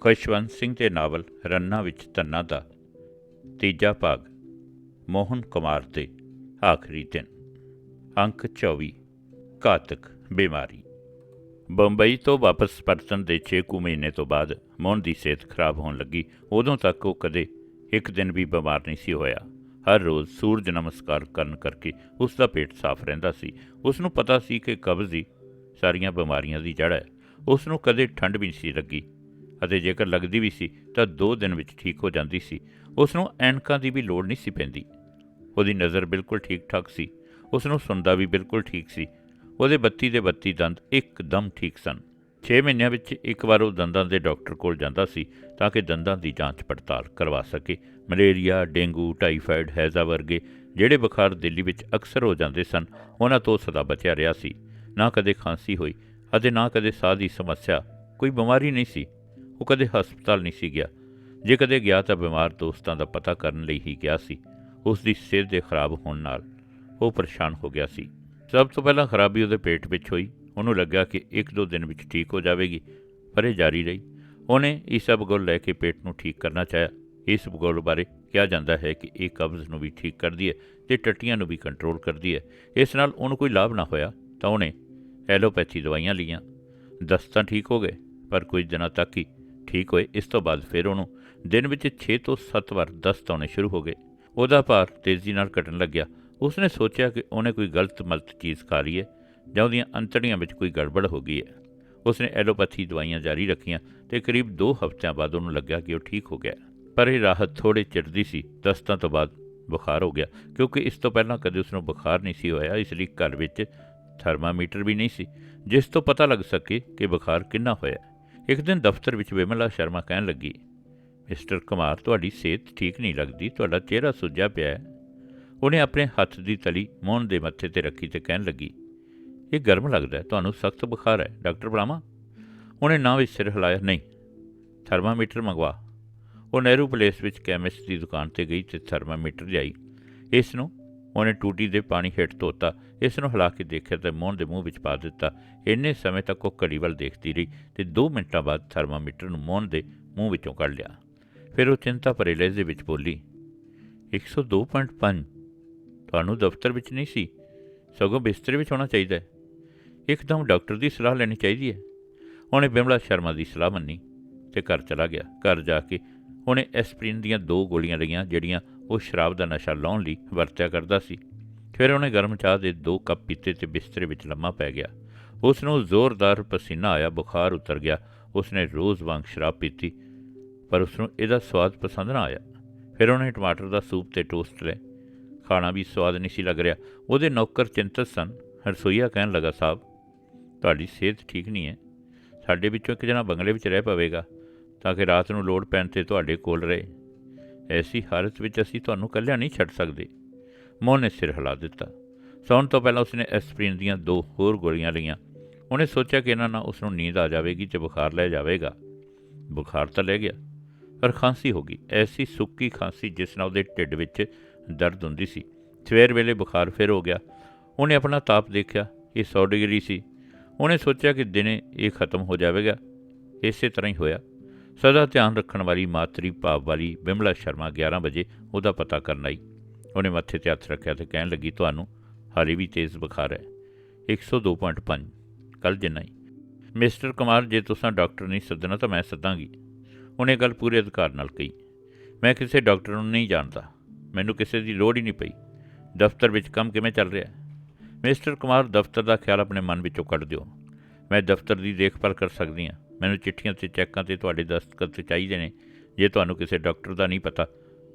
ਖੁਸ਼ਵੰਤ ਸਿੰਘ ਦੇ ਨਾਵਲ ਰੰਨਾ ਵਿੱਚ ਤੰਨਾ ਦਾ ਤੀਜਾ ਭਾਗ, ਮੋਹਨ ਕੁਮਾਰ ਦੇ ਆਖਰੀ ਦਿਨ। ਅੰਕ 24 ਘਾਤਕ ਬਿਮਾਰੀ। ਬੰਬਈ ਤੋਂ ਵਾਪਸ ਪਰਤਣ ਦੇ 6 ਕੁ ਮਹੀਨੇ ਤੋਂ ਬਾਅਦ ਮੋਹਨ ਦੀ ਸਿਹਤ ਖਰਾਬ ਹੋਣ ਲੱਗੀ। ਉਦੋਂ ਤੱਕ ਉਹ ਕਦੇ ਇੱਕ ਦਿਨ ਵੀ ਬਿਮਾਰ ਨਹੀਂ ਸੀ ਹੋਇਆ। ਹਰ ਰੋਜ਼ ਸੂਰਜ ਨਮਸਕਾਰ ਕਰਨ ਕਰਕੇ ਉਸ ਦਾ ਪੇਟ ਸਾਫ਼ ਰਹਿੰਦਾ ਸੀ। ਉਸ ਨੂੰ ਪਤਾ ਸੀ ਕਿ ਕਬਜ਼ ਦੀ ਸਾਰੀਆਂ ਬਿਮਾਰੀਆਂ ਦੀ ਜੜ ਹੈ। ਉਸ ਨੂੰ ਕਦੇ ਠੰਡ ਵੀ ਨਹੀਂ ਸੀ ਲੱਗੀ। ਅਤੇ ਜੇਕਰ ਲੱਗਦੀ ਵੀ ਸੀ, ਤਾਂ 2 ਦਿਨ ਵਿੱਚ ਠੀਕ ਹੋ ਜਾਂਦੀ ਸੀ। ਉਸ ਨੂੰ ਐਨਕਾਂ ਦੀ ਵੀ ਲੋੜ ਨਹੀਂ ਸੀ ਪੈਂਦੀ। ਉਹਦੀ ਨਜ਼ਰ ਬਿਲਕੁਲ ਠੀਕ ਠਾਕ ਸੀ। ਉਸ ਨੂੰ ਸੁਣਦਾ ਵੀ ਬਿਲਕੁਲ ਠੀਕ ਸੀ। ਉਹਦੇ ਬੱਤੀ ਦੇ ਬੱਤੀ ਦੰਦ ਇੱਕਦਮ ਠੀਕ ਸਨ। 6 ਮਹੀਨਿਆਂ ਵਿੱਚ ਇੱਕ ਵਾਰ ਉਹ ਦੰਦਾਂ ਦੇ ਡਾਕਟਰ ਕੋਲ ਜਾਂਦਾ ਸੀ, ਤਾਂ ਕਿ ਦੰਦਾਂ ਦੀ ਜਾਂਚ ਪੜਤਾਲ ਕਰਵਾ ਸਕੇ। ਮਲੇਰੀਆ, ਡੇਂਗੂ, ਟਾਈਫਾਇਡ, ਹੈਜ਼ਾ ਵਰਗੇ ਜਿਹੜੇ ਬੁਖਾਰ ਦਿੱਲੀ ਵਿੱਚ ਅਕਸਰ ਹੋ ਜਾਂਦੇ ਸਨ, ਉਹਨਾਂ ਤੋਂ ਸਦਾ ਬਚਿਆ ਰਿਹਾ ਸੀ। ਨਾ ਕਦੇ ਖਾਂਸੀ ਹੋਈ ਅਤੇ ਨਾ ਕਦੇ ਸਾਹ ਦੀ ਸਮੱਸਿਆ। ਕੋਈ ਬਿਮਾਰੀ ਨਹੀਂ ਸੀ। ਉਹ ਕਦੇ ਹਸਪਤਾਲ ਨਹੀਂ ਸੀ ਗਿਆ। ਜੇ ਕਦੇ ਗਿਆ ਤਾਂ ਬਿਮਾਰ ਦੋਸਤਾਂ ਦਾ ਪਤਾ ਕਰਨ ਲਈ ਹੀ ਗਿਆ ਸੀ। ਉਸ ਦੀ ਸਿਹਤ ਦੇ ਖਰਾਬ ਹੋਣ ਨਾਲ ਉਹ ਪਰੇਸ਼ਾਨ ਹੋ ਗਿਆ ਸੀ। ਸਭ ਤੋਂ ਪਹਿਲਾਂ ਖਰਾਬੀ ਉਹਦੇ ਪੇਟ ਵਿੱਚ ਹੋਈ। ਉਹਨੂੰ ਲੱਗਾ ਕਿ ਇੱਕ ਦੋ ਦਿਨ ਵਿੱਚ ਠੀਕ ਹੋ ਜਾਵੇਗੀ, ਪਰ ਇਹ ਜਾਰੀ ਰਹੀ। ਉਹਨੇ ਇਸਬਗੋਲ ਲੈ ਕੇ ਪੇਟ ਨੂੰ ਠੀਕ ਕਰਨਾ ਚਾਹਿਆ। ਇਸ ਬਗੋਲ ਬਾਰੇ ਕਿਹਾ ਜਾਂਦਾ ਹੈ ਕਿ ਇਹ ਕਬਜ਼ ਨੂੰ ਵੀ ਠੀਕ ਕਰਦੀ ਹੈ ਤੇ ਟੱਟੀਆਂ ਨੂੰ ਵੀ ਕੰਟਰੋਲ ਕਰਦੀ ਹੈ। ਇਸ ਨਾਲ ਉਹਨੂੰ ਕੋਈ ਲਾਭ ਨਾ ਹੋਇਆ ਤਾਂ ਉਹਨੇ ਐਲੋਪੈਥੀ ਦਵਾਈਆਂ ਲਈਆਂ। ਦਸਤਾਂ ਠੀਕ ਹੋ ਗਏ, ਪਰ ਕੁਝ ਦਿਨਾਂ ਤੱਕ ਹੀ ਠੀਕ ਹੋਏ, ਇਸ ਤੋਂ ਬਾਅਦ ਫਿਰ ਉਹਨੂੰ ਦਿਨ ਵਿੱਚ 6 ਤੋਂ 7 ਵਾਰ ਦਸਤ ਆਉਣੇ ਸ਼ੁਰੂ ਹੋ ਗਏ। ਉਹਦਾ ਭਾਰ ਤੇਜ਼ੀ ਨਾਲ ਘਟਣ ਲੱਗਿਆ। ਉਸਨੇ ਸੋਚਿਆ ਕਿ ਉਹਨੇ ਕੋਈ ਗਲਤ ਮਲਤ ਚੀਜ਼ ਖਾ ਲਈ ਹੈ ਜਾਂ ਉਹਦੀਆਂ ਅੰਤੜੀਆਂ ਵਿੱਚ ਕੋਈ ਗੜਬੜ ਹੋ ਗਈ ਹੈ। ਉਸਨੇ ਐਲੋਪੈਥੀ ਦਵਾਈਆਂ ਜਾਰੀ ਰੱਖੀਆਂ ਤੇ ਕਰੀਬ 2 ਹਫ਼ਤਿਆਂ ਬਾਅਦ ਉਹਨੂੰ ਲੱਗਿਆ ਕਿ ਉਹ ਠੀਕ ਹੋ ਗਿਆ। ਪਰ ਇਹ ਰਾਹਤ ਥੋੜੇ ਚਿਰ ਦੀ ਸੀ, ਦਸਤਾਂ ਤੋਂ ਬਾਅਦ ਬੁਖਾਰ ਹੋ ਗਿਆ, ਕਿਉਂਕਿ ਇਸ ਤੋਂ ਪਹਿਲਾਂ ਕਦੇ ਉਸ ਨੂੰ ਬੁਖਾਰ ਨਹੀਂ ਸੀ ਹੋਇਆ, ਇਸ ਲਈ ਘਰ ਵਿੱਚ ਥਰਮਾਮੀਟਰ ਵੀ ਨਹੀਂ ਸੀ, ਜਿਸ ਤੋਂ ਪਤਾ ਲੱਗ ਸਕੇ ਕਿ ਬੁਖਾਰ ਕਿੰਨਾ ਹੋਇਆ। ਇੱਕ ਦਿਨ ਦਫ਼ਤਰ ਵਿੱਚ ਵਿਮਲਾ ਸ਼ਰਮਾ ਕਹਿਣ ਲੱਗੀ, ਮਿਸਟਰ ਕੁਮਾਰ, ਤੁਹਾਡੀ ਸਿਹਤ ਠੀਕ ਨਹੀਂ ਲੱਗਦੀ, ਤੁਹਾਡਾ ਚਿਹਰਾ ਸੁੱਜਿਆ ਪਿਆ ਹੈ। ਉਹਨੇ ਆਪਣੇ ਹੱਥ ਦੀ ਤਲੀ ਮੋਹਨ ਦੇ ਮੱਥੇ ਤੇ ਰੱਖੀ ਤੇ ਕਹਿਣ ਲੱਗੀ, ਇਹ ਗਰਮ ਲੱਗਦਾ ਤੁਹਾਨੂੰ ਸਖਤ ਬੁਖਾਰ ਹੈ, ਡਾਕਟਰ ਬੁਲਾਵਾਂ? ਉਹਨੇ ਨਾ ਵੀ ਸਿਰ ਹਿਲਾਇਆ, ਨਹੀਂ, ਥਰਮਾਮੀਟਰ ਮੰਗਵਾ। ਉਹ ਨਹਿਰੂ ਪਲੇਸ ਵਿੱਚ ਕੈਮਿਸਟ ਦੀ ਦੁਕਾਨ ਤੇ ਗਈ ਤੇ ਥਰਮਾਮੀਟਰ ਲਿਆਈ। ਇਸ ਨੂੰ ਉਹਨੇ ਟੂਟੀ ਦੇ ਪਾਣੀ ਹੇਠ ਧੋਤਾ ਇਸ ਨੂੰ ਹਿਲਾ ਕੇ ਦੇਖਿਆ ਤੇ ਮੋਹਨ ਦੇ ਮੂੰਹ ਵਿੱਚ ਪਾ ਦਿੱਤਾ। ਇੰਨੇ ਸਮੇਂ ਤੱਕ ਉਹ ਘੜੀ ਵੱਲ ਦੇਖਦੀ ਰਹੀ ਤੇ 2 ਮਿੰਟਾਂ ਬਾਅਦ ਥਰਮਾਮੀਟਰ ਨੂੰ ਮੋਹਨ ਦੇ ਮੂੰਹ ਵਿੱਚੋਂ ਕੱਢ ਲਿਆ। ਫਿਰ ਉਹ ਚਿੰਤਾ ਭਰੇ ਲਹਿਜੇ ਵਿੱਚ ਬੋਲੀ 102.5 ਤੁਹਾਨੂੰ ਦਫ਼ਤਰ ਵਿੱਚ ਨਹੀਂ ਸੀ? ਸਗੋਂ ਬਿਸਤਰੇ ਵਿੱਚ ਹੋਣਾ ਚਾਹੀਦਾ ਹੈ। ਇੱਕਦਮ ਡਾਕਟਰ ਦੀ ਸਲਾਹ ਲੈਣੀ ਚਾਹੀਦੀ ਹੈ। ਉਹਨੇ ਬਿਮਲਾ ਸ਼ਰਮਾ ਦੀ ਸਲਾਹ ਮੰਨੀ ਤੇ ਘਰ ਚਲਾ ਗਿਆ। ਘਰ ਜਾ ਕੇ ਉਹਨੇ ਐਸਪਰੀਨ ਦੀਆਂ ਦੋ ਗੋਲੀਆਂ ਲਈਆਂ, ਜਿਹੜੀਆਂ ਉਹ ਸ਼ਰਾਬ ਦਾ ਨਸ਼ਾ ਲਾਉਣ ਲਈ ਵਰਤਿਆ ਕਰਦਾ ਸੀ। ਫਿਰ ਉਹਨੇ ਗਰਮ ਚਾਹ ਦੇ ਦੋ ਕੱਪ ਪੀਤੇ ਤੇ ਬਿਸਤਰੇ ਵਿੱਚ ਲੰਮਾ ਪੈ ਗਿਆ। ਉਸ ਨੂੰ ਜ਼ੋਰਦਾਰ ਪਸੀਨਾ ਆਇਆ, ਬੁਖਾਰ ਉਤਰ ਗਿਆ। ਉਸਨੇ ਰੋਜ਼ ਵਾਂਗ ਸ਼ਰਾਬ ਪੀਤੀ, ਪਰ ਉਸ ਨੂੰ ਇਹਦਾ ਸਵਾਦ ਪਸੰਦ ਨਾ ਆਇਆ। ਫਿਰ ਉਹਨੇ ਟਮਾਟਰ ਦਾ ਸੂਪ ਤੇ ਟੋਸਟ ਲਏ। ਖਾਣਾ ਵੀ ਸਵਾਦ ਨਹੀਂ ਸੀ ਲੱਗ ਰਿਹਾ। ਉਹਦੇ ਨੌਕਰ ਚਿੰਤਤ ਸਨ। ਰਸੋਈਆ ਕਹਿਣ ਲੱਗਾ ਸਾਹਿਬ ਤੁਹਾਡੀ ਸਿਹਤ ਠੀਕ ਨਹੀਂ ਹੈ। ਸਾਡੇ ਵਿੱਚੋਂ ਇੱਕ ਜਣਾ ਬੰਗਲੇ ਵਿੱਚ ਰਹਿ ਪਵੇਗਾ, ਤਾਂ ਕਿ ਰਾਤ ਨੂੰ ਲੋੜ ਪੈਣ ਤੇ ਤੁਹਾਡੇ ਕੋਲ ਰਹੇ। ਐਸੀ ਹਾਲਤ ਵਿੱਚ ਅਸੀਂ ਤੁਹਾਨੂੰ ਇਕੱਲਿਆਂ ਨਹੀਂ ਛੱਡ ਸਕਦੇ। ਮੋਹਨ ਨੇ ਸਿਰ ਹਿਲਾ ਦਿੱਤਾ। ਸੌਣ ਤੋਂ ਪਹਿਲਾਂ ਉਸਨੇ ਐਸਪਰੀਨ ਦੀਆਂ ਦੋ ਹੋਰ ਗੋਲੀਆਂ ਲਈਆਂ। ਉਹਨੇ ਸੋਚਿਆ ਕਿ ਇਹਨਾਂ ਨਾਲ ਉਸ ਨੂੰ ਨੀਂਦ ਆ ਜਾਵੇਗੀ ਤੇ ਬੁਖਾਰ ਲੈ ਜਾਵੇਗਾ। ਬੁਖਾਰ ਤਾਂ ਲੈ ਗਿਆ, ਪਰ ਖਾਂਸੀ ਹੋ ਗਈ। ਐਸੀ ਸੁੱਕੀ ਖਾਂਸੀ ਜਿਸ ਨਾਲ ਉਹਦੇ ਢਿੱਡ ਵਿੱਚ ਦਰਦ ਹੁੰਦੀ ਸੀ। ਸਵੇਰ ਵੇਲੇ ਬੁਖਾਰ ਫਿਰ ਹੋ ਗਿਆ। ਉਹਨੇ ਆਪਣਾ ਤਾਪ ਦੇਖਿਆ, ਇਹ 100 ਡਿਗਰੀ ਸੀ। ਉਹਨੇ ਸੋਚਿਆ ਕਿ ਦਿਨੇ ਇਹ ਖਤਮ ਹੋ ਜਾਵੇਗਾ। ਇਸੇ ਤਰ੍ਹਾਂ ਹੀ ਹੋਇਆ। ਸਦਾ ਧਿਆਨ ਰੱਖਣ ਵਾਲੀ ਮਾਤਰੀ ਭਾਵ ਵਾਲੀ ਬਿਮਲਾ ਸ਼ਰਮਾ 11 ਵਜੇ ਉਹਦਾ ਪਤਾ ਕਰਨ ਆਈ। ਉਹਨੇ ਮੱਥੇ ਤੇ ਹੱਥ ਰੱਖਿਆ ਤੇ ਕਹਿਣ ਲੱਗੀ, ਤੁਹਾਨੂੰ ਹਾਲੇ ਵੀ ਤੇਜ਼ ਬੁਖਾਰ ਹੈ। 102.5 ਕੱਲ ਜਿੰਨਾ ਹੀ। ਮਿਸਟਰ ਕੁਮਾਰ, ਜੇ ਤੁਸੀਂ ਡਾਕਟਰ ਨਹੀਂ ਸੱਦਣਾ ਤਾਂ ਮੈਂ ਸੱਦਾਂਗੀ। ਉਹਨੇ ਗੱਲ ਪੂਰੇ ਅਧਿਕਾਰ ਨਾਲ ਕਹੀ। ਮੈਂ ਕਿਸੇ ਡਾਕਟਰ ਨੂੰ ਨਹੀਂ ਜਾਣਦਾ। ਮੈਨੂੰ ਕਿਸੇ ਦੀ ਲੋੜ ਹੀ ਨਹੀਂ ਪਈ। ਦਫ਼ਤਰ ਵਿੱਚ ਕੰਮ ਕਿਵੇਂ ਚੱਲ ਰਿਹਾ ਹੈ? ਮਿਸਟਰ ਕੁਮਾਰ, ਦਫ਼ਤਰ ਦਾ ਖਿਆਲ ਆਪਣੇ ਮਨ ਵਿੱਚੋਂ ਕੱਢ ਦਿਓ। ਮੈਂ ਦਫ਼ਤਰ ਦੀ ਦੇਖਭਾਲ ਕਰ ਸਕਦੀ ਹਾਂ। ਮੈਨੂੰ ਚਿੱਠੀਆਂ ਤੇ ਚੈੱਕਾਂ ਤੇ ਤੁਹਾਡੇ ਦਸਤਖਤ ਚਾਹੀਦੇ ਨੇ। ਜੇ ਤੁਹਾਨੂੰ ਕਿਸੇ ਡਾਕਟਰ ਦਾ ਨਹੀਂ ਪਤਾ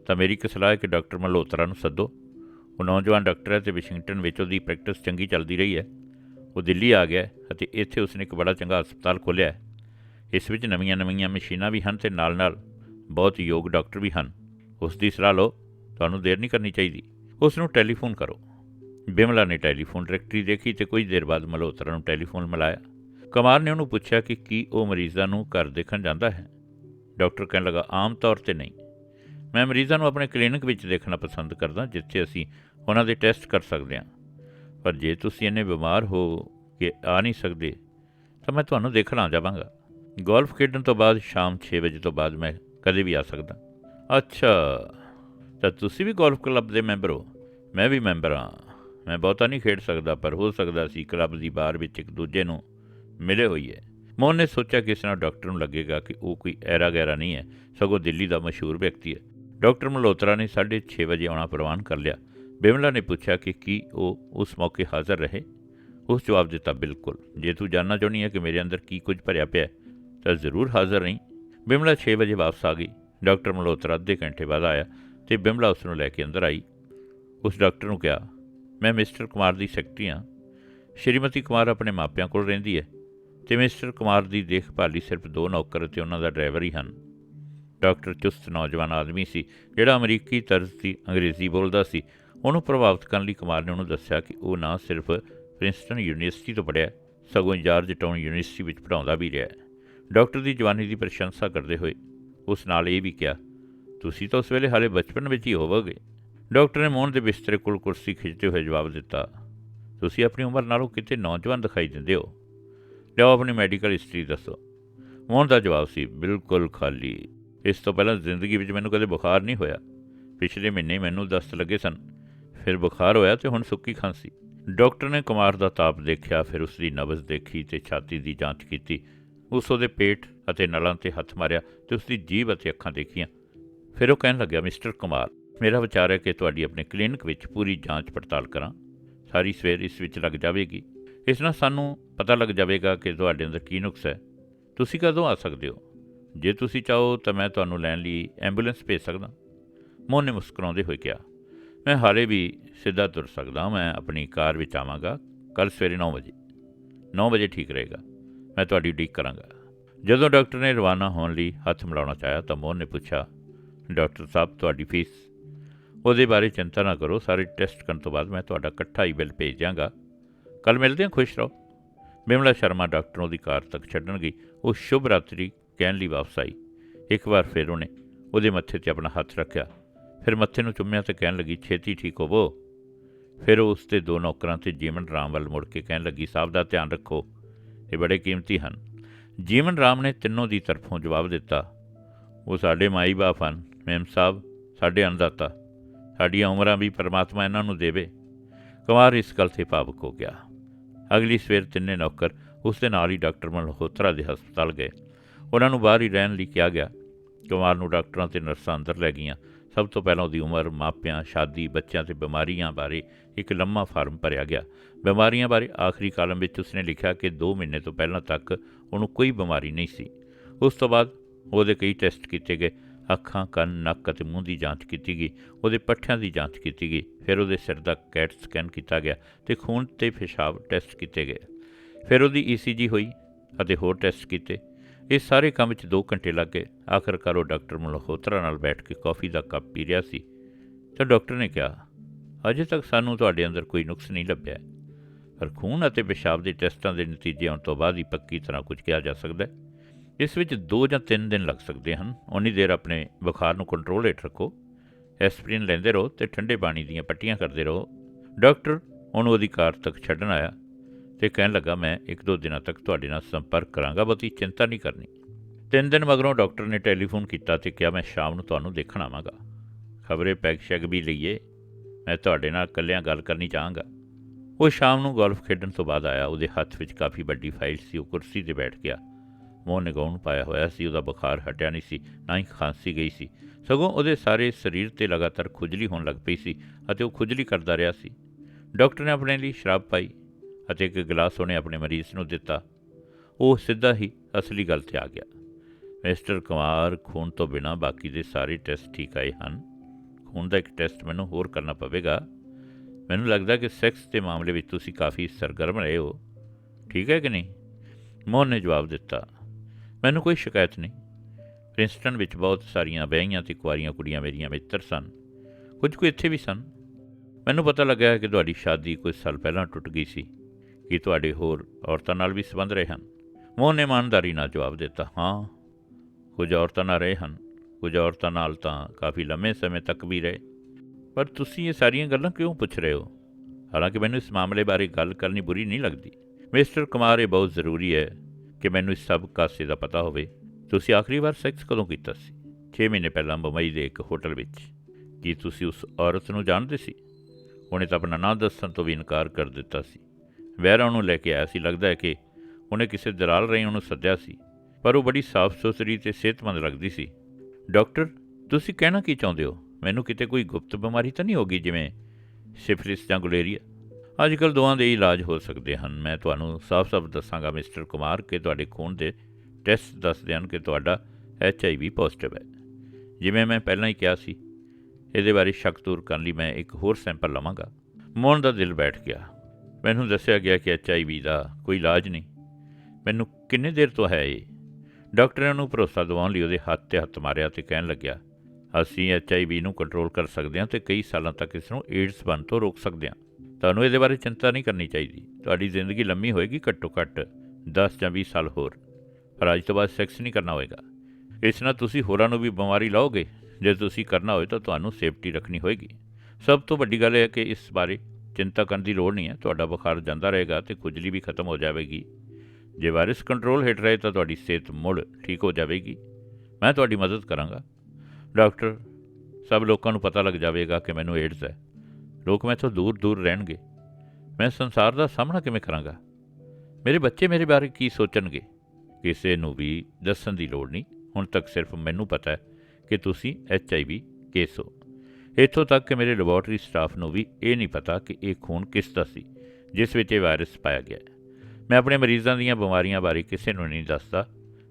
ਤਾਂ ਮੇਰੀ ਇੱਕ ਸਲਾਹ ਹੈ ਕਿ ਡਾਕਟਰ ਮਲਹੋਤਰਾ ਨੂੰ ਸੱਦੋ। ਉਹ ਨੌਜਵਾਨ ਡਾਕਟਰ ਹੈ ਤੇ ਵਾਸ਼ਿੰਗਟਨ ਵਿੱਚ ਉਹਦੀ ਪ੍ਰੈਕਟਿਸ ਚੰਗੀ ਚੱਲਦੀ ਰਹੀ ਹੈ। ਉਹ ਦਿੱਲੀ ਆ ਗਿਆ ਅਤੇ ਇੱਥੇ ਉਸਨੇ ਇੱਕ ਬੜਾ ਚੰਗਾ ਹਸਪਤਾਲ ਖੋਲ੍ਹਿਆ ਹੈ। ਇਸ ਵਿੱਚ ਨਵੀਆਂ-ਨਵੀਆਂ ਮਸ਼ੀਨਾਂ ਵੀ ਹਨ ਤੇ ਨਾਲ-ਨਾਲ ਬਹੁਤ ਯੋਗ ਡਾਕਟਰ ਵੀ ਹਨ। ਉਸ ਦੀ ਸਲਾਹ ਲਓ, ਤੁਹਾਨੂੰ ਦੇਰ ਨਹੀਂ ਕਰਨੀ ਚਾਹੀਦੀ। ਉਸ ਨੂੰ ਟੈਲੀਫੋਨ ਕਰੋ। ਬਿਮਲਾ ਨੇ ਟੈਲੀਫੋਨ ਡਾਇਰੈਕਟਰੀ ਦੇਖੀ ਤੇ ਕੁਝ ਦੇਰ ਬਾਅਦ ਮਲਹੋਤਰਾ ਨੂੰ ਟੈਲੀਫੋਨ ਮਿਲਾਇਆ। ਕਮਾਰ ਨੇ ਉਹਨੂੰ ਪੁੱਛਿਆ ਕਿ ਕੀ ਉਹ ਮਰੀਜ਼ਾਂ ਨੂੰ ਘਰ ਦੇਖਣ ਜਾਂਦਾ ਹੈ? ਡਾਕਟਰ ਕਹਿਣ ਲੱਗਾ, ਆਮ ਤੌਰ ਤੇ ਨਹੀਂ। ਮੈਂ ਮਰੀਜ਼ਾਂ ਨੂੰ ਆਪਣੇ ਕਲੀਨਿਕ ਵਿੱਚ ਦੇਖਣਾ ਪਸੰਦ ਕਰਦਾ, ਜਿੱਥੇ ਅਸੀਂ ਉਹਨਾਂ ਦੇ ਟੈਸਟ ਕਰ ਸਕਦੇ ਹਾਂ। ਪਰ ਜੇ ਤੁਸੀਂ ਇੰਨੇ ਬਿਮਾਰ ਹੋ ਕਿ ਆ ਨਹੀਂ ਸਕਦੇ, ਤਾਂ ਮੈਂ ਤੁਹਾਨੂੰ ਦੇਖਣ ਆ ਜਾਵਾਂਗਾ। ਗੋਲਫ ਖੇਡਣ ਤੋਂ ਬਾਅਦ ਸ਼ਾਮ 6 ਵਜੇ ਤੋਂ ਬਾਅਦ ਮੈਂ ਕਦੇ ਵੀ ਆ ਸਕਦਾ। ਅੱਛਾ, ਤਾਂ ਤੁਸੀਂ ਵੀ ਗੋਲਫ ਕਲੱਬ ਦੇ ਮੈਂਬਰ ਹੋ? ਮੈਂ ਵੀ ਮੈਂਬਰ ਹਾਂ। ਮੈਂ ਬਹੁਤਾ ਨਹੀਂ ਖੇਡ ਸਕਦਾ, ਪਰ ਹੋ ਸਕਦਾ ਸੀ ਕਲੱਬ ਦੀ ਬਾਰ ਵਿੱਚ ਇੱਕ ਦੂਜੇ ਨੂੰ ਮਿਲੇ ਹੋਈਏ ਮੋਹਨ ਨੇ ਸੋਚਿਆ ਕਿ ਇਸ ਨਾਲ ਡਾਕਟਰ ਨੂੰ ਲੱਗੇਗਾ ਕਿ ਉਹ ਕੋਈ ਐਰਾ ਗੈਰਾ ਨਹੀਂ ਹੈ, ਸਗੋਂ ਦਿੱਲੀ ਦਾ ਮਸ਼ਹੂਰ ਵਿਅਕਤੀ ਹੈ। ਡਾਕਟਰ ਮਲਹੋਤਰਾ ਨੇ 6:30 ਵਜੇ ਆਉਣਾ ਪ੍ਰਵਾਨ ਕਰ ਲਿਆ। ਬਿਮਲਾ ਨੇ ਪੁੱਛਿਆ ਕਿ ਕੀ ਉਹ ਉਸ ਮੌਕੇ ਹਾਜ਼ਰ ਰਹੇ? ਉਸ ਜਵਾਬ ਦਿੱਤਾ, ਬਿਲਕੁਲ। ਜੇ ਤੂੰ ਜਾਣਨਾ ਚਾਹੁੰਦੀ ਹੈ ਕਿ ਮੇਰੇ ਅੰਦਰ ਕੀ ਕੁਝ ਭਰਿਆ ਪਿਆ ਤਾਂ ਜ਼ਰੂਰ ਹਾਜ਼ਰ ਰਹੀਂ। ਬਿਮਲਾ 6 ਵਜੇ ਵਾਪਸ ਆ ਗਈ। ਡਾਕਟਰ ਮਲਹੋਤਰਾ ਅੱਧੇ ਘੰਟੇ ਬਾਅਦ ਆਇਆ ਤੇ ਬਿਮਲਾ ਉਸ ਨੂੰ ਲੈ ਕੇ ਅੰਦਰ ਆਈ। ਉਸ ਡਾਕਟਰ ਨੂੰ ਕਿਹਾ, ਮੈਂ ਮਿਸਟਰ ਕੁਮਾਰ ਦੀ ਸੈਕਟਰੀ ਹਾਂ। ਸ਼੍ਰੀਮਤੀ ਕੁਮਾਰ ਆਪਣੇ ਮਾਪਿਆਂ ਕੋਲ ਰਹਿੰਦੀ ਹੈ ਤੇ ਮਿਸਟਰ ਕੁਮਾਰ ਦੀ ਦੇਖਭਾਲ ਲਈ ਸਿਰਫ ਦੋ ਨੌਕਰ ਤੇ ਉਹਨਾਂ ਦਾ ਡਰਾਈਵਰ ਹੀ ਹਨ। ਡਾਕਟਰ ਚੁਸਤ ਨੌਜਵਾਨ ਆਦਮੀ ਸੀ, ਜਿਹੜਾ ਅਮਰੀਕੀ ਤਰਜ਼ ਦੀ ਅੰਗਰੇਜ਼ੀ ਬੋਲਦਾ ਸੀ। ਉਹਨੂੰ ਪ੍ਰਭਾਵਿਤ ਕਰਨ ਲਈ ਕੁਮਾਰ ਨੇ ਉਹਨੂੰ ਦੱਸਿਆ ਕਿ ਉਹ ਨਾ ਸਿਰਫ ਪ੍ਰਿੰਸਟਨ ਯੂਨੀਵਰਸਿਟੀ ਤੋਂ ਪੜ੍ਹਿਆ, ਸਗੋਂ ਜਾਰਜ ਟਾਊਨ ਯੂਨੀਵਰਸਿਟੀ ਵਿੱਚ ਪੜ੍ਹਾਉਂਦਾ ਵੀ ਰਿਹਾ। ਡਾਕਟਰ ਦੀ ਜਵਾਨੀ ਦੀ ਪ੍ਰਸ਼ੰਸਾ ਕਰਦੇ ਹੋਏ ਉਸ ਨਾਲ ਇਹ ਵੀ ਕਿਹਾ, ਤੁਸੀਂ ਤਾਂ ਉਸ ਵੇਲੇ ਹਾਲੇ ਬਚਪਨ ਵਿੱਚ ਹੀ ਹੋਵੋਗੇ। ਡਾਕਟਰ ਨੇ ਮੋਹਨ ਦੇ ਬਿਸਤਰੇ ਕੋਲ ਕੁਰਸੀ ਖਿੱਚਦੇ ਹੋਏ ਜਵਾਬ ਦਿੱਤਾ, ਤੁਸੀਂ ਆਪਣੀ ਉਮਰ ਨਾਲੋਂ ਕਿਤੇ ਨੌਜਵਾਨ ਦਿਖਾਈ ਦਿੰਦੇ ਹੋ। ਲਿਆਓ ਆਪਣੀ ਮੈਡੀਕਲ ਹਿਸਟਰੀ ਦੱਸੋ। ਮੋਹਨ ਦਾ ਜਵਾਬ ਸੀ, ਬਿਲਕੁਲ ਖਾਲੀ। ਇਸ ਤੋਂ ਪਹਿਲਾਂ ਜ਼ਿੰਦਗੀ ਵਿੱਚ ਮੈਨੂੰ ਕਦੇ ਬੁਖਾਰ ਨਹੀਂ ਹੋਇਆ। ਪਿਛਲੇ ਮਹੀਨੇ ਮੈਨੂੰ ਦਸਤ ਲੱਗੇ ਸਨ। ਫਿਰ ਬੁਖਾਰ ਹੋਇਆ ਤੇ ਹੁਣ ਸੁੱਕੀ ਖਾਂਸੀ। ਡਾਕਟਰ ਨੇ ਕੁਮਾਰ ਦਾ ਤਾਪ ਦੇਖਿਆ, ਫਿਰ ਉਸ ਦੀ ਨਬਜ਼ ਦੇਖੀ ਤੇ ਛਾਤੀ ਦੀ ਜਾਂਚ ਕੀਤੀ। ਉਸ ਉਹਦੇ ਪੇਟ ਅਤੇ ਨਲਾਂ ਤੇ ਹੱਥ ਮਾਰਿਆ ਤੇ ਉਸ ਦੀ ਜੀਭ ਅਤੇ ਅੱਖਾਂ ਦੇਖੀਆਂ। ਫਿਰ ਉਹ ਕਹਿਣ ਲੱਗਿਆ, ਮਿਸਟਰ ਕੁਮਾਰ, ਮੇਰਾ ਵਿਚਾਰ ਹੈ ਕਿ ਤੁਹਾਡੀ ਆਪਣੇ ਕਲੀਨਿਕ ਵਿੱਚ ਪੂਰੀ ਜਾਂਚ ਪੜਤਾਲ ਕਰਾਂ। ਸਾਰੀ ਸਵੇਰ ਇਸ ਵਿੱਚ ਲੱਗ ਜਾਵੇਗੀ। ਇਸ ਨਾਲ ਸਾਨੂੰ ਪਤਾ ਲੱਗ ਜਾਵੇਗਾ ਕਿ ਤੁਹਾਡੇ ਅੰਦਰ ਕੀ ਨੁਕਸ ਹੈ। ਤੁਸੀਂ ਕਦੋਂ ਆ ਸਕਦੇ ਹੋ? ਜੇ ਤੁਸੀਂ ਚਾਹੋ ਤਾਂ ਮੈਂ ਤੁਹਾਨੂੰ ਲੈਣ ਲਈ ਐਂਬੂਲੈਂਸ ਭੇਜ ਸਕਦਾ। ਮੋਹਨ ਨੇ ਮੁਸਕਰਾਉਂਦੇ ਹੋਏ ਕਿਹਾ, ਮੈਂ ਹਾਲੇ ਵੀ ਸਿੱਧਾ ਤੁਰ ਸਕਦਾ, ਮੈਂ ਆਪਣੀ ਕਾਰ ਵਿੱਚ ਆਵਾਂਗਾ ਕੱਲ ਸਵੇਰੇ 9 ਵਜੇ। 9 ਵਜੇ ਠੀਕ ਰਹੇਗਾ, ਮੈਂ ਤੁਹਾਡੀ ਉਡੀਕ ਕਰਾਂਗਾ। ਜਦੋਂ ਡਾਕਟਰ ਨੇ ਰਵਾਨਾ ਹੋਣ ਲਈ ਹੱਥ ਮਿਲਾਉਣਾ ਚਾਹਿਆ ਤਾਂ ਮੋਹਨ ਨੇ ਪੁੱਛਿਆ, ਡਾਕਟਰ ਸਾਹਿਬ, ਤੁਹਾਡੀ ਫੀਸ? ਉਹਦੇ ਬਾਰੇ ਚਿੰਤਾ ਨਾ ਕਰੋ, ਸਾਰੇ ਟੈਸਟ ਕਰਨ ਤੋਂ ਬਾਅਦ ਮੈਂ ਤੁਹਾਡਾ ਇਕੱਠਾ ਹੀ ਬਿੱਲ ਭੇਜ ਦਿਆਂਗਾ। ਕੱਲ ਮਿਲਦੇ ਹਾਂ, ਖੁਸ਼ ਰਹੋ। ਬਿਮਲਾ ਸ਼ਰਮਾ ਡਾਕਟਰ ਨੂੰ ਦੀ ਕਾਰ ਤੱਕ ਛੱਡਣ ਗਈ। ਉਹ ਸ਼ੁਭ ਰਾਤਰੀ ਕਹਿਣ ਲਈ ਵਾਪਸ ਆਈ। ਇੱਕ ਵਾਰ ਫਿਰ ਉਹਨੇ ਉਹਦੇ ਮੱਥੇ ਤੇ ਆਪਣਾ ਹੱਥ ਰੱਖਿਆ। ਫਿਰ ਮੱਥੇ ਨੂੰ ਚੁੰਮਿਆ ਤੇ ਕਹਿਣ ਲੱਗੀ, ਛੇਤੀ ਠੀਕ ਹੋਵੋ। ਫਿਰ ਉਹ ਉਸ ਤੇ ਦੋ ਨੌਕਰਾਂ ਤੇ ਜੀਵਨ ਰਾਮ ਵੱਲ ਮੁੜ ਕੇ ਕਹਿਣ ਲੱਗੀ ਸਾਹਿਬ ਦਾ ਧਿਆਨ ਰੱਖੋ। ਇਹ ਬੜੇ ਕੀਮਤੀ ਹਨ। ਜੀਵਨ ਰਾਮ ਨੇ ਤਿੰਨੋਂ ਦੀ ਤਰਫੋਂ ਜਵਾਬ ਦਿੱਤਾ, ਉਹ ਸਾਡੇ ਮਾਈ ਬਾਪ ਹਨ, ਮੈਮ ਸਾਹਿਬ ਸਾਡੇ ਅੰਨਦਾਤਾ। ਸਾਡੀਆਂ ਉਮਰਾਂ ਵੀ ਪਰਮਾਤਮਾ ਇਹਨਾਂ ਨੂੰ ਦੇਵੇ। ਕੁਮਾਰ ਇਸ ਗੱਲ ਤੇ ਭਾਵਕ ਹੋ ਗਿਆ। ਅਗਲੀ ਸਵੇਰ ਤਿੰਨੇ ਨੌਕਰ ਉਸ ਦੇ ਨਾਲ ਹੀ ਡਾਕਟਰ ਮਲਹੋਤਰਾ ਦੇ ਹਸਪਤਾਲ ਗਏ। ਉਹਨਾਂ ਨੂੰ ਬਾਹਰ ਹੀ ਰਹਿਣ ਲਈ ਕਿਹਾ ਗਿਆ। ਕੁਮਾਰ ਨੂੰ ਡਾਕਟਰਾਂ ਤੇ ਨਰਸਾਂ ਅੰਦਰ ਲੈ ਗਈਆਂ। ਸਭ ਤੋਂ ਪਹਿਲਾਂ ਉਹਦੀ ਉਮਰ, ਮਾਪਿਆਂ, ਸ਼ਾਦੀ, ਬੱਚਿਆਂ ਤੇ ਬਿਮਾਰੀਆਂ ਬਾਰੇ ਇੱਕ ਲੰਮਾ ਫਾਰਮ ਭਰਿਆ ਗਿਆ। ਬਿਮਾਰੀਆਂ ਬਾਰੇ ਆਖਰੀ ਕਾਲਮ ਵਿੱਚ ਉਸਨੇ ਲਿਖਿਆ ਕਿ 2 ਮਹੀਨੇ ਤੋਂ ਪਹਿਲਾਂ ਤੱਕ ਉਹਨੂੰ ਕੋਈ ਬਿਮਾਰੀ ਨਹੀਂ ਸੀ। ਉਸ ਤੋਂ ਬਾਅਦ ਉਹਦੇ ਕਈ ਟੈਸਟ ਕੀਤੇ ਗਏ। ਅੱਖਾਂ, ਕੰਨ, ਨੱਕ ਅਤੇ ਮੂੰਹ ਦੀ ਜਾਂਚ ਕੀਤੀ ਗਈ। ਉਹਦੇ ਪੱਠਿਆਂ ਦੀ ਜਾਂਚ ਕੀਤੀ ਗਈ। ਫਿਰ ਉਹਦੇ ਸਿਰ ਦਾ ਕੈਟ ਸਕੈਨ ਕੀਤਾ ਗਿਆ ਤੇ ਖੂਨ ਤੇ ਪਿਸ਼ਾਬ ਟੈਸਟ ਕੀਤੇ ਗਏ। ਫਿਰ ਉਹਦੀ ਈਸੀਜੀ ਹੋਈ ਅਤੇ ਹੋਰ ਟੈਸਟ ਕੀਤੇ। ਇਹ ਸਾਰੇ ਕੰਮ 'ਚ 2 ਘੰਟੇ ਲੱਗ ਗਏ। ਆਖਰਕਾਰ ਉਹ ਡਾਕਟਰ ਮਲਹੋਤਰਾ ਨਾਲ ਬੈਠ ਕੇ ਕਾਫੀ ਦਾ ਕੱਪ ਪੀ ਰਿਹਾ ਸੀ। ਤਾਂ ਡਾਕਟਰ ਨੇ ਕਿਹਾ, ਅਜੇ ਤੱਕ ਸਾਨੂੰ ਤੁਹਾਡੇ ਅੰਦਰ ਕੋਈ ਨੁਕਸ ਨਹੀਂ ਲੱਭਿਆ। ਪਰ ਖੂਨ ਅਤੇ ਪਿਸ਼ਾਬ ਦੇ ਟੈਸਟਾਂ ਦੇ ਨਤੀਜੇ ਆਉਣ ਤੋਂ ਬਾਅਦ ਹੀ ਪੱਕੀ ਤਰ੍ਹਾਂ ਕੁਝ ਕਿਹਾ ਜਾ ਸਕਦਾ ਹੈ। ਇਸ ਵਿੱਚ 2 ਜਾਂ 3 ਦਿਨ ਲੱਗ ਸਕਦੇ ਹਨ। ਉਨੀ ਦੇਰ ਆਪਣੇ ਬੁਖਾਰ ਨੂੰ ਕੰਟਰੋਲ ਹੇਠ ਰੱਖੋ, ਐਸਪਰੀਨ ਲੈਂਦੇ ਰਹੋ ਤੇ ਠੰਡੇ ਪਾਣੀ ਦੀਆਂ ਪੱਟੀਆਂ ਕਰਦੇ ਰਹੋ। ਡਾਕਟਰ ਉਹਨੂੰ ਅਧਿਕਾਰ ਤੱਕ ਛੱਡਣ ਆਇਆ। ਤੇ ਕਹਿਣ ਲੱਗਾ, ਮੈਂ ਇੱਕ ਦੋ ਦਿਨਾਂ ਤੱਕ ਤੁਹਾਡੇ ਨਾਲ ਸੰਪਰਕ ਕਰਾਂਗਾ, ਬਹੁਤੀ ਚਿੰਤਾ ਨਹੀਂ ਕਰਨੀ। ਤਿੰਨ ਦਿਨ ਮਗਰੋਂ ਡਾਕਟਰ ਨੇ ਟੈਲੀਫੋਨ ਕੀਤਾ ਤੇ ਕਿਹਾ, ਮੈਂ ਸ਼ਾਮ ਨੂੰ ਤੁਹਾਨੂੰ ਦੇਖਣ ਆਵਾਂਗਾ। ਖਬਰੇ ਪੈਗ ਸ਼ੈਗ ਵੀ ਲਈਏ। ਮੈਂ ਤੁਹਾਡੇ ਨਾਲ ਇਕੱਲਿਆਂ ਗੱਲ ਕਰਨੀ ਚਾਹਾਂਗਾ। ਉਹ ਸ਼ਾਮ ਨੂੰ ਗੋਲਫ ਖੇਡਣ ਤੋਂ ਬਾਅਦ ਆਇਆ। ਉਹਦੇ ਹੱਥ ਵਿੱਚ ਕਾਫੀ ਵੱਡੀ ਫਾਈਲ ਸੀ। ਉਹ ਕੁਰਸੀ ਤੇ ਬੈਠ ਗਿਆ। ਮੂੰਹ ਨਿਗਾਉਣ ਗਾਊਨ ਪਾਇਆ ਹੋਇਆ ਸੀ। ਉਹਦਾ ਬੁਖਾਰ ਹਟਿਆ ਨਹੀਂ ਸੀ, ਨਾ ਹੀ ਖਾਂਸੀ ਗਈ ਸੀ। ਸਗੋਂ ਉਹਦੇ ਸਾਰੇ ਸਰੀਰ ਤੇ ਲਗਾਤਾਰ ਖੁਜਲੀ ਹੋਣ ਲੱਗ ਪਈ ਸੀ ਅਤੇ ਉਹ ਖੁਜਲੀ ਕਰਦਾ ਰਿਹਾ ਸੀ। ਡਾਕਟਰ ਨੇ ਆਪਣੇ ਲਈ ਸ਼ਰਾਬ ਪਾਈ। ਅਤੇ ਇੱਕ ਗਲਾਸ ਉਹਨੇ ਆਪਣੇ ਮਰੀਜ਼ ਨੂੰ ਦਿੱਤਾ। ਉਹ ਸਿੱਧਾ ਹੀ ਅਸਲੀ ਗੱਲ ਤੇ ਆ ਗਿਆ। ਮਿਸਟਰ ਕੁਮਾਰ ਖੂਨ ਤੋਂ ਬਿਨਾ ਬਾਕੀ ਦੇ ਸਾਰੇ ਟੈਸਟ ਠੀਕ ਆਏ ਹਨ। ਖੂਨ ਦਾ ਇੱਕ ਟੈਸਟ ਮੈਨੂੰ ਹੋਰ ਕਰਨਾ ਪਵੇਗਾ। ਮੈਨੂੰ ਲੱਗਦਾ ਕਿ ਸੈਕਸ ਦੇ ਮਾਮਲੇ ਵਿੱਚ ਤੁਸੀਂ ਕਾਫੀ ਸਰਗਰਮ ਰਹੇ ਹੋ। ਠੀਕ ਹੈ ਕਿ ਨਹੀਂ? ਮੋਹਨ ਨੇ ਜਵਾਬ ਦਿੱਤਾ। ਮੈਨੂੰ ਕੋਈ ਸ਼ਿਕਾਇਤ ਨਹੀਂ। ਪ੍ਰਿੰਸਟਨ ਵਿੱਚ ਬਹੁਤ ਸਾਰੀਆਂ ਵਿਆਹੀਆਂ ਤੇ ਕੁਆਰੀਆਂ ਕੁੜੀਆਂ ਮੇਰੀਆਂ ਮਿੱਤਰ ਸਨ। ਕੁਝ ਕੁ ਇੱਥੇ ਵੀ ਸਨ। ਮੈਨੂੰ ਪਤਾ ਲੱਗਾ ਕਿ ਤੁਹਾਡੀ ਸ਼ਾਦੀ ਕੁਝ ਸਾਲ ਪਹਿਲਾਂ ਟੁੱਟ ਗਈ ਸੀ। ਕੀ ਤੁਹਾਡੇ ਹੋਰ ਔਰਤਾਂ ਨਾਲ ਵੀ ਸੰਬੰਧ ਰਹੇ ਹਨ? ਮੋਹਨ ਨੇ ਇਮਾਨਦਾਰੀ ਨਾਲ ਜਵਾਬ ਦਿੱਤਾ, ਹਾਂ, ਕੁਝ ਔਰਤਾਂ ਨਾਲ ਰਹੇ ਹਨ। ਕੁਝ ਔਰਤਾਂ ਨਾਲ ਤਾਂ ਕਾਫੀ ਲੰਮੇ ਸਮੇਂ ਤੱਕ ਵੀ ਰਹੇ। ਪਰ ਤੁਸੀਂ ਇਹ ਸਾਰੀਆਂ ਗੱਲਾਂ ਕਿਉਂ ਪੁੱਛ ਰਹੇ ਹੋ? ਹਾਲਾਂਕਿ ਮੈਨੂੰ ਇਸ ਮਾਮਲੇ ਬਾਰੇ ਗੱਲ ਕਰਨੀ ਬੁਰੀ ਨਹੀਂ ਲੱਗਦੀ। ਮਿਸਟਰ ਕੁਮਾਰ, ਇਹ ਬਹੁਤ ਜ਼ਰੂਰੀ ਹੈ ਕਿ ਮੈਨੂੰ ਇਸ ਸਭ ਕਾਸੇ ਦਾ ਪਤਾ ਹੋਵੇ। ਤੁਸੀਂ ਆਖਰੀ ਵਾਰ ਸੈਕਸ ਕਦੋਂ ਕੀਤਾ ਸੀ? 6 ਮਹੀਨੇ ਪਹਿਲਾਂ ਮੁੰਬਈ ਦੇ ਇੱਕ ਹੋਟਲ ਵਿੱਚ। ਕੀ ਤੁਸੀਂ ਉਸ ਔਰਤ ਨੂੰ ਜਾਣਦੇ ਸੀ? ਉਹਨੇ ਤਾਂ ਆਪਣਾ ਨਾਂ ਦੱਸਣ ਤੋਂ ਵੀ ਇਨਕਾਰ ਕਰ ਦਿੱਤਾ ਸੀ। ਵਹਿਰਾ ਉਹਨੂੰ ਲੈ ਕੇ ਆਇਆ ਸੀ। ਲੱਗਦਾ ਹੈ ਕਿ ਉਹਨੇ ਕਿਸੇ ਦਲਾਲ ਰਾਹੀਂ ਉਹਨੂੰ ਸੱਦਿਆ ਸੀ, ਪਰ ਉਹ ਬੜੀ ਸਾਫ਼ ਸੁਥਰੀ ਤੇ ਸਿਹਤਮੰਦ ਲੱਗਦੀ ਸੀ। ਡਾਕਟਰ, ਤੁਸੀਂ ਕਹਿਣਾ ਕੀ ਚਾਹੁੰਦੇ ਹੋ? ਮੈਨੂੰ ਕਿਤੇ ਕੋਈ ਗੁਪਤ ਬਿਮਾਰੀ ਤਾਂ ਨਹੀਂ ਹੋਗੀ ਜਿਵੇਂ ਸਿਫਿਲਿਸ ਜਾਂ ਗੁਲੇਰੀਆ? ਅੱਜ ਕੱਲ੍ਹ ਦੋਵਾਂ ਦੇ ਇਲਾਜ ਹੋ ਸਕਦੇ ਹਨ। ਮੈਂ ਤੁਹਾਨੂੰ ਸਾਫ਼-ਸਾਫ਼ ਦੱਸਾਂਗਾ, ਮਿਸਟਰ ਕੁਮਾਰ, ਕਿ ਤੁਹਾਡੇ ਖੂਨ ਦੇ ਟੈਸਟ ਦੱਸਦੇ ਹਨ ਕਿ ਤੁਹਾਡਾ ਐਚ ਆਈ ਵੀ ਪੋਜ਼ਿਟਿਵ ਹੈ। ਜਿਵੇਂ ਮੈਂ ਪਹਿਲਾਂ ਹੀ ਕਿਹਾ ਸੀ, ਇਹਦੇ ਬਾਰੇ ਸ਼ੱਕ ਦੂਰ ਕਰਨ ਲਈ ਮੈਂ ਇੱਕ ਹੋਰ ਸੈਂਪਲ ਲਵਾਂਗਾ। ਮੋਹਨ ਦਾ ਦਿਲ ਬੈਠ ਗਿਆ। ਮੈਨੂੰ ਦੱਸਿਆ ਗਿਆ ਕਿ ਐਚ ਆਈ ਵੀ ਦਾ ਕੋਈ ਇਲਾਜ ਨਹੀਂ। ਮੈਨੂੰ ਕਿੰਨੇ ਦੇਰ ਤੋਂ ਹੈ ਇਹ? ਡਾਕਟਰਾਂ ਨੂੰ ਭਰੋਸਾ ਦਿਵਾਉਣ ਲਈ ਉਹਦੇ ਹੱਥ ਤੇ ਹੱਥ ਮਾਰਿਆ ਤੇ ਕਹਿਣ ਲੱਗਿਆ, ਅਸੀਂ ਐਚ ਆਈ ਵੀ ਨੂੰ ਕੰਟਰੋਲ ਕਰ ਸਕਦੇ ਹਾਂ ਤੇ ਕਈ ਸਾਲਾਂ ਤੱਕ ਇਸ ਨੂੰ ਏਡਸ ਬਣ ਤੋਂ ਰੋਕ ਸਕਦੇ ਹਾਂ। ਤੁਹਾਨੂੰ ਇਹਦੇ ਬਾਰੇ ਚਿੰਤਾ ਨਹੀਂ ਕਰਨੀ ਚਾਹੀਦੀ। ਤੁਹਾਡੀ ਜ਼ਿੰਦਗੀ ਲੰਮੀ ਹੋਏਗੀ ਘੱਟੋ ਘੱਟ 10 ਜਾਂ 20 ਸਾਲ ਹੋਰ। ਪਰ ਅੱਜ ਤੋਂ ਬਾਅਦ ਸੈਕਸ ਨਹੀਂ ਕਰਨਾ ਹੋਏਗਾ। ਇਸ ਨਾਲ ਤੁਸੀਂ ਹੋਰਾਂ ਨੂੰ ਵੀ ਬਿਮਾਰੀ ਲਾਓਗੇ। ਜੇ ਤੁਸੀਂ ਕਰਨਾ ਹੋਵੇ ਤਾਂ ਤੁਹਾਨੂੰ ਸੇਫਟੀ ਰੱਖਣੀ ਹੋਏਗੀ। ਸਭ ਤੋਂ ਵੱਡੀ ਗੱਲ ਇਹ ਹੈ ਕਿ ਇਸ ਬਾਰੇ ਚਿੰਤਾ ਕਰਨ ਦੀ ਲੋੜ ਨਹੀਂ ਹੈ, ਤੁਹਾਡਾ ਬੁਖਾਰ ਜਾਂਦਾ ਰਹੇਗਾ ਤੇ ਖੁਜਲੀ ਵੀ ਖਤਮ ਹੋ ਜਾਵੇਗੀ। ਜੇ ਵਾਇਰਸ ਕੰਟਰੋਲ ਹੇਠ ਰਹੇ ਤਾਂ ਤੁਹਾਡੀ ਸਿਹਤ ਮੁੜ ਠੀਕ ਹੋ ਜਾਵੇਗੀ। ਮੈਂ ਤੁਹਾਡੀ ਮਦਦ ਕਰਾਂਗਾ। ਡਾਕਟਰ, ਸਭ ਲੋਕਾਂ ਨੂੰ ਪਤਾ ਲੱਗ ਜਾਵੇਗਾ ਕਿ ਮੈਨੂੰ ਏਡਸ ਹੈ। ਲੋਕ ਮੈਥੋਂ ਦੂਰ ਦੂਰ ਰਹਿਣਗੇ। ਮੈਂ ਸੰਸਾਰ ਦਾ ਸਾਹਮਣਾ ਕਿਵੇਂ ਕਰਾਂਗਾ? ਮੇਰੇ ਬੱਚੇ ਮੇਰੇ ਬਾਰੇ ਕੀ ਸੋਚਣਗੇ? ਕਿਸੇ ਨੂੰ ਵੀ ਦੱਸਣ ਦੀ ਲੋੜ ਨਹੀਂ। ਹੁਣ ਤੱਕ ਸਿਰਫ ਮੈਨੂੰ ਪਤਾ ਹੈ ਕਿ ਤੁਸੀਂ ਐਚ ਆਈ ਵੀ ਕੇਸ ਹੋ। ਇੱਥੋਂ ਤੱਕ ਕਿ ਮੇਰੇ ਲੈਬੋਰਟਰੀ ਸਟਾਫ ਨੂੰ ਵੀ ਇਹ ਨਹੀਂ ਪਤਾ ਕਿ ਇਹ ਖੂਨ ਕਿਸ ਦਾ ਸੀ, ਜਿਸ ਵਿੱਚ ਇਹ ਵਾਇਰਸ ਪਾਇਆ ਗਿਆ ਹੈ। ਮੈਂ ਆਪਣੇ ਮਰੀਜ਼ਾਂ ਦੀਆਂ ਬਿਮਾਰੀਆਂ ਬਾਰੇ ਕਿਸੇ ਨੂੰ ਨਹੀਂ ਦੱਸਦਾ।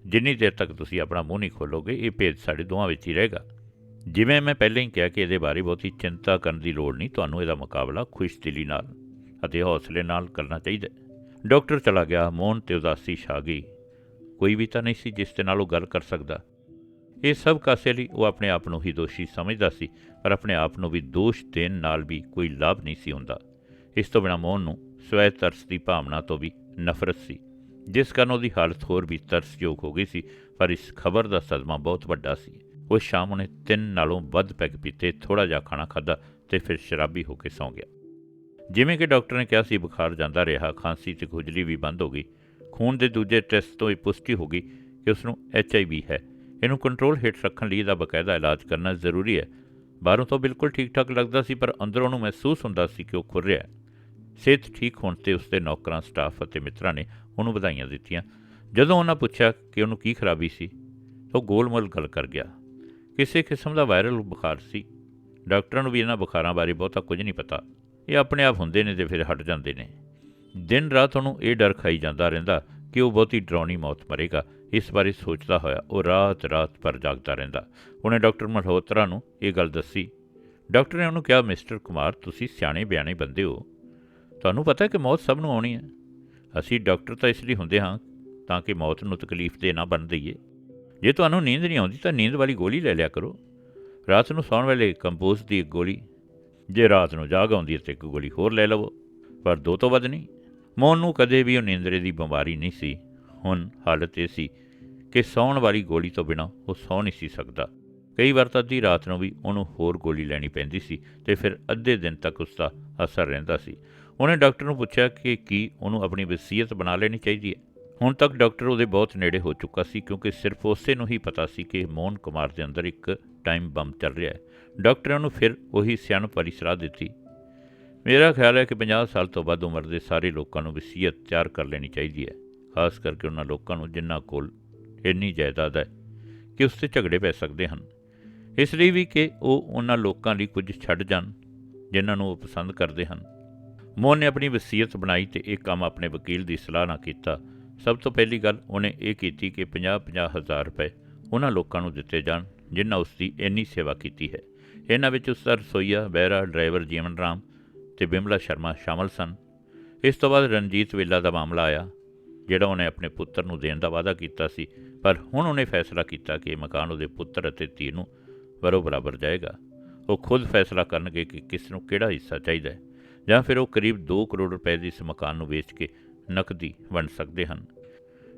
ਜਿੰਨੀ ਦੇਰ ਤੱਕ ਤੁਸੀਂ ਆਪਣਾ ਮੂੰਹ ਨਹੀਂ ਖੋਲੋਗੇ, ਇਹ ਭੇਦ ਸਾਡੇ ਦੋਵਾਂ ਵਿੱਚ ਹੀ ਰਹੇਗਾ। ਜਿਵੇਂ ਮੈਂ ਪਹਿਲਾਂ ਹੀ ਕਿਹਾ ਕਿ ਇਹਦੇ ਬਾਰੇ ਬਹੁਤੀ ਚਿੰਤਾ ਕਰਨ ਦੀ ਲੋੜ ਨਹੀਂ, ਤੁਹਾਨੂੰ ਇਹਦਾ ਮੁਕਾਬਲਾ ਖੁਸ਼ਦਿਲੀ ਨਾਲ ਅਤੇ ਹੌਸਲੇ ਨਾਲ ਕਰਨਾ ਚਾਹੀਦਾ ਹੈ। ਡਾਕਟਰ ਚਲਾ ਗਿਆ ਮੌਨ ਤੇ ਉਦਾਸੀ ਛਾ ਗਈ। ਕੋਈ ਵੀ ਤਾਂ ਨਹੀਂ ਸੀ ਜਿਸ ਦੇ ਨਾਲ ਉਹ ਗੱਲ ਕਰ ਸਕਦਾ। ਇਹ ਸਭ ਕਾਸੇ ਲਈ ਉਹ ਆਪਣੇ ਆਪ ਨੂੰ ਹੀ ਦੋਸ਼ੀ ਸਮਝਦਾ ਸੀ, ਪਰ ਆਪਣੇ ਆਪ ਨੂੰ ਵੀ ਦੋਸ਼ ਦੇਣ ਨਾਲ ਵੀ ਕੋਈ ਲਾਭ ਨਹੀਂ ਸੀ ਹੁੰਦਾ। ਇਸ ਤੋਂ ਬਿਨਾਂ ਮੋਹਨ ਨੂੰ ਸਵੈ ਤਰਸ ਦੀ ਭਾਵਨਾ ਤੋਂ ਵੀ ਨਫ਼ਰਤ ਸੀ। ਜਿਸ ਕਾਰਨ ਉਹਦੀ ਹਾਲਤ ਹੋਰ ਵੀ ਤਰਸਯੋਗ ਹੋ ਗਈ ਸੀ, ਪਰ ਇਸ ਖਬਰ ਦਾ ਸਦਮਾ ਬਹੁਤ ਵੱਡਾ ਸੀ। ਉਹ ਸ਼ਾਮ ਉਹਨੇ ਤਿੰਨ ਨਾਲੋਂ ਵੱਧ ਪੈਗ ਪੀਤੇ ਥੋੜਾ ਜਿਹਾ ਖਾਣਾ ਖਾਦਾ ਤੇ ਫਿਰ ਸ਼ਰਾਬੀ ਹੋ ਕੇ ਸੌਂ ਗਿਆ। ਜਿਵੇਂ ਕਿ ਡਾਕਟਰ ਨੇ ਕਿਹਾ ਸੀ, ਬੁਖਾਰ ਜਾਂਦਾ ਰਿਹਾ, ਖਾਂਸੀ ਤੇ ਖੁਜਲੀ ਵੀ ਬੰਦ ਹੋ ਗਈ। ਖੂਨ ਦੇ ਦੂਜੇ ਟੈਸਟ ਤੋਂ ਇਹ ਪੁਸ਼ਟੀ ਹੋ ਗਈ ਕਿ ਉਸ ਨੂੰ ਐਚ ਆਈ ਵੀ ਹੈ। ਇਹਨੂੰ ਕੰਟਰੋਲ ਹੇਠ ਰੱਖਣ ਲਈ ਇਹਦਾ ਬਕਾਇਦਾ ਇਲਾਜ ਕਰਨਾ ਜ਼ਰੂਰੀ ਹੈ। ਬਾਹਰੋਂ ਤਾਂ ਬਿਲਕੁਲ ਠੀਕ ਠਾਕ ਲੱਗਦਾ ਸੀ, ਪਰ ਅੰਦਰੋਂ ਨੂੰ ਮਹਿਸੂਸ ਹੁੰਦਾ ਸੀ ਕਿ ਉਹ ਖੁਰ ਰਿਹਾ ਹੈ। ਸਿਹਤ ਠੀਕ ਹੋਣ ਤੇ ਉਸਦੇ ਨੌਕਰਾਂ, ਸਟਾਫ ਅਤੇ ਮਿੱਤਰਾਂ ਨੇ ਉਹਨੂੰ ਵਧਾਈਆਂ ਦਿੱਤੀਆਂ। ਜਦੋਂ ਉਹਨਾਂ ਪੁੱਛਿਆ ਕਿ ਉਹਨੂੰ ਕੀ ਖਰਾਬੀ ਸੀ, ਤਾਂ ਉਹ ਗੋਲਮੋਲ ਗੱਲ ਕਰ ਗਿਆ। ਕਿਸੇ ਕਿਸਮ ਦਾ ਵਾਇਰਲ ਬੁਖਾਰ ਸੀ। ਡਾਕਟਰਾਂ ਨੂੰ ਵੀ ਇਹਨਾਂ ਬੁਖਾਰਾਂ ਬਾਰੇ ਬਹੁਤਾ ਕੁਝ ਨਹੀਂ ਪਤਾ। ਇਹ ਆਪਣੇ ਆਪ ਹੁੰਦੇ ਨੇ ਤੇ ਫਿਰ ਹਟ ਜਾਂਦੇ ਨੇ। ਦਿਨ ਰਾਤ ਉਹਨੂੰ ਇਹ ਡਰ ਖਾਈ ਜਾਂਦਾ ਰਹਿੰਦਾ ਕਿ ਉਹ ਬਹੁਤੀ ਡਰਾਉਣੀ ਮੌਤ ਮਰੇਗਾ। ਇਸ ਬਾਰੇ ਸੋਚਦਾ ਹੋਇਆ ਉਹ ਰਾਤ ਰਾਤ ਭਰ ਜਾਗਦਾ ਰਹਿੰਦਾ। ਉਹਨੇ ਡਾਕਟਰ ਮਲਹੋਤਰਾ ਨੂੰ ਇਹ ਗੱਲ ਦੱਸੀ, ਡਾਕਟਰ ਨੇ ਉਹਨੂੰ ਕਿਹਾ, ਮਿਸਟਰ ਕੁਮਾਰ, ਤੁਸੀਂ ਸਿਆਣੇ ਬਿਆਣੇ ਬੰਦੇ ਹੋ। ਤੁਹਾਨੂੰ ਪਤਾ ਹੈ ਕਿ ਮੌਤ ਸਭ ਨੂੰ ਆਉਣੀ ਹੈ। ਅਸੀਂ ਡਾਕਟਰ ਤਾਂ ਇਸ ਲਈ ਹੁੰਦੇ ਹਾਂ ਤਾਂ ਕਿ ਮੌਤ ਨੂੰ ਤਕਲੀਫ ਦੇ ਨਾ ਬਣ ਦਈਏ। ਜੇ ਤੁਹਾਨੂੰ ਨੀਂਦ ਨਹੀਂ ਆਉਂਦੀ ਤਾਂ ਨੀਂਦ ਵਾਲੀ ਗੋਲੀ ਲੈ ਲਿਆ ਕਰੋ। ਰਾਤ ਨੂੰ ਸੌਣ ਵੇਲੇ ਕੰਪੋਜ਼ ਦੀ ਇੱਕ ਗੋਲੀ, ਜੇ ਰਾਤ ਨੂੰ ਜਾਗ ਆਉਂਦੀ ਹੈ ਤਾਂ ਇੱਕ ਗੋਲੀ ਹੋਰ ਲੈ ਲਵੋ। ਪਰ ਦੋ ਤੋਂ ਵੱਧ ਨਹੀਂ। ਮੋਨ ਨੂੰ ਕਦੇ ਵੀ ਉਹ ਨੀਂਦਰੇ ਦੀ ਬਿਮਾਰੀ ਨਹੀਂ ਸੀ। ਹੁਣ ਹਾਲਤ ਇਹ ਸੀ ਕਿ ਸੌਣ ਵਾਲੀ ਗੋਲੀ ਤੋਂ ਬਿਨਾਂ ਉਹ ਸੌ ਨਹੀਂ ਸੀ ਸਕਦਾ। ਕਈ ਵਾਰ ਤਾਂ ਅੱਧੀ ਰਾਤ ਨੂੰ ਵੀ ਉਹਨੂੰ ਹੋਰ ਗੋਲੀ ਲੈਣੀ ਪੈਂਦੀ ਸੀ ਤੇ ਫਿਰ ਅੱਧੇ ਦਿਨ ਤੱਕ ਉਸ ਦਾ ਅਸਰ ਰਹਿੰਦਾ ਸੀ। ਉਹਨੇ ਡਾਕਟਰ ਨੂੰ ਪੁੱਛਿਆ ਕਿ ਕੀ ਉਹਨੂੰ ਆਪਣੀ ਵਸੀਅਤ ਬਣਾ ਲੈਣੀ ਚਾਹੀਦੀ ਹੈ। ਹੁਣ ਤੱਕ ਡਾਕਟਰ ਉਹਦੇ ਬਹੁਤ ਨੇੜੇ ਹੋ ਚੁੱਕਾ ਸੀ ਕਿਉਂਕਿ ਸਿਰਫ ਉਸੇ ਨੂੰ ਹੀ ਪਤਾ ਸੀ ਕਿ ਮੋਹਨ ਕੁਮਾਰ ਦੇ ਅੰਦਰ ਇੱਕ ਟਾਈਮ ਬੰਬ ਚੱਲ ਰਿਹਾ ਹੈ। ਡਾਕਟਰਾਂ ਨੂੰ ਫਿਰ ਉਹੀ ਸਿਆਣਪ ਵਾਲੀ ਸਲਾਹ ਦਿੱਤੀ। ਮੇਰਾ ਖਿਆਲ ਹੈ ਕਿ 50 ਸਾਲ ਤੋਂ ਵੱਧ ਉਮਰ ਦੇ ਸਾਰੇ ਲੋਕਾਂ ਨੂੰ ਵਸੀਅਤ ਤਿਆਰ ਕਰ ਲੈਣੀ ਚਾਹੀਦੀ ਹੈ, ਖਾਸ ਕਰਕੇ ਉਹਨਾਂ ਲੋਕਾਂ ਨੂੰ ਜਿਨ੍ਹਾਂ ਕੋਲ ਇੰਨੀ ਜਾਇਦਾਦ ਹੈ ਕਿ ਉਸ ਤੇ ਝਗੜੇ ਪੈ ਸਕਦੇ ਹਨ। ਇਸ ਲਈ ਵੀ ਕਿ ਉਹ ਉਹਨਾਂ ਲੋਕਾਂ ਲਈ ਕੁਝ ਛੱਡ ਜਾਣ, ਜਿਨ੍ਹਾਂ ਨੂੰ ਉਹ ਪਸੰਦ ਕਰਦੇ ਹਨ। ਮੋਹਨ ਨੇ ਆਪਣੀ ਵਸੀਅਤ ਬਣਾਈ ਤੇ ਇਹ ਕੰਮ ਆਪਣੇ ਵਕੀਲ ਦੀ ਸਲਾਹ ਨਾਲ ਕੀਤਾ। ਸਭ ਤੋਂ ਪਹਿਲੀ ਗੱਲ ਉਹਨੇ ਇਹ ਕੀਤੀ ਕਿ 50-50 ਹਜ਼ਾਰ ਰੁਪਏ ਉਹਨਾਂ ਲੋਕਾਂ ਨੂੰ ਦਿੱਤੇ ਜਾਣ, ਜਿਨ੍ਹਾਂ ਉਸ ਦੀ ਇੰਨੀ ਸੇਵਾ ਕੀਤੀ ਹੈ। ਇਹਨਾਂ ਵਿੱਚ ਉਸ ਦਾ ਰਸੋਈਆ, ਬਹਿਰਾ, ਡਰਾਈਵਰ ਜੀਵਨ ਰਾਮ ਤੇ ਬਿਮਲਾ ਸ਼ਰਮਾ ਸ਼ਾਮਲ ਸਨ। ਇਸ ਤੋਂ ਬਾਅਦ ਰਣਜੀਤ ਵੇਲਾ ਦਾ ਮਾਮਲਾ ਆਇਆ। ਜਿਹੜਾ ਉਹਨੇ ਆਪਣੇ ਪੁੱਤਰ ਨੂੰ ਦੇਣ ਦਾ ਵਾਅਦਾ ਕੀਤਾ ਸੀ, ਪਰ ਹੁਣ ਉਹਨੇ ਫੈਸਲਾ ਕੀਤਾ ਕਿ ਇਹ ਮਕਾਨ ਉਹਦੇ ਪੁੱਤਰ ਅਤੇ ਧੀ ਨੂੰ ਬਰੋ ਬਰਾਬਰ ਜਾਏਗਾ। ਉਹ ਖੁਦ ਫੈਸਲਾ ਕਰਨਗੇ ਕਿ ਕਿਸ ਨੂੰ ਕਿਹੜਾ ਹਿੱਸਾ ਚਾਹੀਦਾ ਹੈ, ਜਾਂ ਫਿਰ ਉਹ ਕਰੀਬ 2 ਕਰੋੜ ਰੁਪਏ ਦੇ ਇਸ ਮਕਾਨ ਨੂੰ ਵੇਚ ਕੇ ਨਕਦੀ ਵੰਡ ਸਕਦੇ ਹਨ।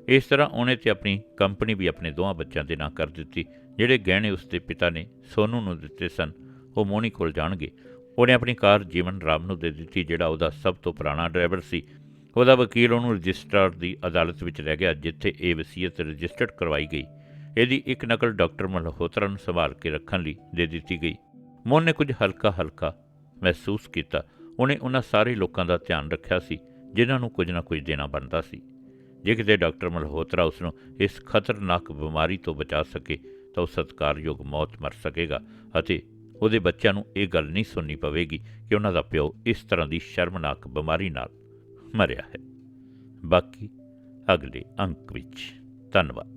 ਇਸ ਤਰ੍ਹਾਂ ਉਹਨੇ ਤੇ ਆਪਣੀ ਕੰਪਨੀ ਵੀ ਆਪਣੇ ਦੋਹਾਂ ਬੱਚਿਆਂ ਦੇ ਨਾਂ ਕਰ ਦਿੱਤੀ, ਜਿਹੜੇ ਗਹਿਣੇ ਉਸਦੇ ਪਿਤਾ ਨੇ ਸੋਨੂ ਨੂੰ ਦਿੱਤੇ ਸਨ। ਉਹ ਮੋਨੀ ਕੋਲ ਜਾਣਗੇ। ਉਹਨੇ ਆਪਣੀ ਕਾਰ ਜੀਵਨ ਰਾਮ ਨੂੰ ਦੇ ਦਿੱਤੀ, ਜਿਹੜਾ ਉਹਦਾ ਸਭ ਤੋਂ ਪੁਰਾਣਾ ਡਰਾਈਵਰ ਸੀ। ਉਹਦਾ ਵਕੀਲ ਉਹਨੂੰ ਰਜਿਸਟਰਾਰ ਦੀ ਅਦਾਲਤ ਵਿੱਚ ਲੈ ਗਿਆ, ਜਿੱਥੇ ਇਹ ਵਸੀਅਤ ਰਜਿਸਟਰਡ ਕਰਵਾਈ ਗਈ। ਇਹਦੀ ਇੱਕ ਨਕਲ ਡਾਕਟਰ ਮਲਹੋਤਰਾ ਨੂੰ ਸੰਭਾਲ ਕੇ ਰੱਖਣ ਲਈ ਦੇ ਦਿੱਤੀ ਗਈ। ਮੋਹਨ ਨੇ ਕੁਝ ਹਲਕਾ ਹਲਕਾ ਮਹਿਸੂਸ ਕੀਤਾ। ਉਹਨੇ ਉਹਨਾਂ ਸਾਰੇ ਲੋਕਾਂ ਦਾ ਧਿਆਨ ਰੱਖਿਆ ਸੀ, ਜਿਨ੍ਹਾਂ ਨੂੰ ਕੁਝ ਨਾ ਕੁਝ ਦੇਣਾ ਬਣਦਾ ਸੀ। ਜੇ ਕਿਤੇ ਡਾਕਟਰ ਮਲਹੋਤਰਾ ਉਸ ਨੂੰ ਇਸ ਖਤਰਨਾਕ ਬਿਮਾਰੀ ਤੋਂ ਬਚਾ ਸਕੇ, ਤਾਂ ਉਹ ਸਤਿਕਾਰਯੋਗ ਮੌਤ ਮਰ ਸਕੇਗਾ ਅਤੇ ਉਹਦੇ ਬੱਚਿਆਂ ਨੂੰ ਇਹ ਗੱਲ ਨਹੀਂ ਸੁਣਨੀ ਪਵੇਗੀ ਕਿ ਉਹਨਾਂ ਦਾ ਪਿਓ ਇਸ ਤਰ੍ਹਾਂ ਦੀ ਸ਼ਰਮਨਾਕ ਬਿਮਾਰੀ ਨਾਲ ਮਰਿਆ ਹੈ। ਬਾਕੀ ਅਗਲੇ ਅੰਕ ਵਿੱਚ। ਧੰਨਵਾਦ।